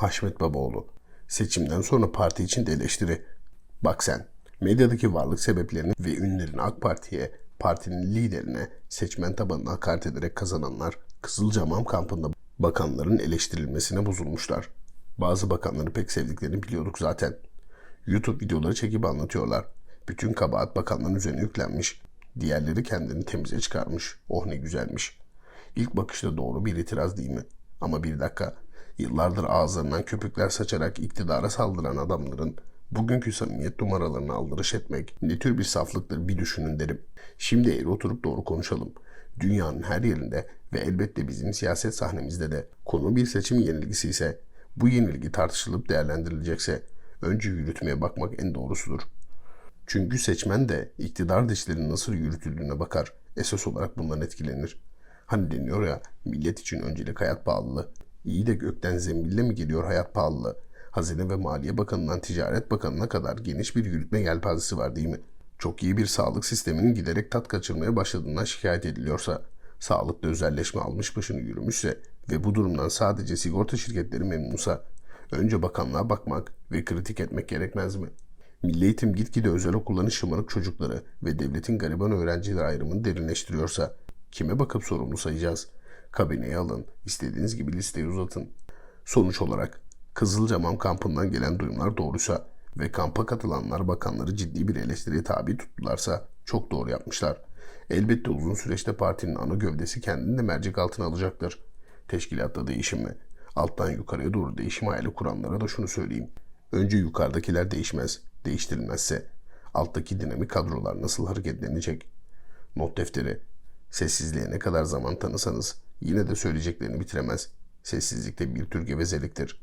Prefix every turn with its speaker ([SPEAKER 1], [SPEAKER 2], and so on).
[SPEAKER 1] Haşmet Babaoğlu. Seçimden sonra parti için de eleştiri. Bak sen, medyadaki varlık sebeplerini ve ünlerin AK Parti'ye, partinin liderine seçmen tabanına hakaret ederek kazananlar Kızılcamam kampında bakanların eleştirilmesine bozulmuşlar. Bazı bakanları pek sevdiklerini biliyorduk zaten. YouTube videoları çekip anlatıyorlar. Bütün kabahat bakanların üzerine yüklenmiş. Diğerleri kendini temize çıkarmış. Oh ne güzelmiş. İlk bakışta doğru bir itiraz değil mi? Ama bir dakika. Yıllardır ağızlarından köpükler saçarak iktidara saldıran adamların bugünkü samimiyet numaralarını aldırış etmek ne tür bir saflıktır bir düşünün derim. Şimdi eğri oturup doğru konuşalım. Dünyanın her yerinde ve elbette bizim siyaset sahnemizde de konu bir seçim yenilgisi ise bu yenilgi tartışılıp değerlendirilecekse önce yürütmeye bakmak en doğrusudur. Çünkü seçmen de iktidar dişlerinin nasıl yürütüldüğüne bakar. Esas olarak bundan etkilenir. Hani deniyor ya millet için öncelik hayat pahalılığı. İyi de gökten zembille mi geliyor hayat pahalılığı? Hazine ve Maliye Bakanı'ndan Ticaret Bakanı'na kadar geniş bir yürütme yelpazesi var değil mi? Çok iyi bir sağlık sisteminin giderek tat kaçırmaya başladığından şikayet ediliyorsa, sağlıkta özelleşme almış başını yürümüşse ve bu durumdan sadece sigorta şirketleri memnunsa, önce bakanlığa bakmak ve kritik etmek gerekmez mi? Milli Eğitim gitgide özel okulların şımarık çocukları ve devletin gariban öğrenciler ayrımını derinleştiriyorsa kime bakıp sorumlu sayacağız? Kabineye alın, istediğiniz gibi listeyi uzatın. Sonuç olarak Kızılcamam kampından gelen duyumlar doğruysa ve kampa katılanlar bakanları ciddi bir eleştiriye tabi tuttularsa çok doğru yapmışlar. Elbette uzun süreçte partinin ana gövdesi kendini de mercek altına alacaktır. Teşkilatta değişim mi? Alttan yukarıya doğru değişim hayali kuranlara da şunu söyleyeyim. Önce yukarıdakiler değişmez, değiştirilmezse alttaki dinamik kadrolar nasıl hareketlenecek? Not defteri. Sessizliğe ne kadar zaman tanısanız yine de söyleyeceklerini bitiremez. Sessizlikte bir tür gevezeliktir.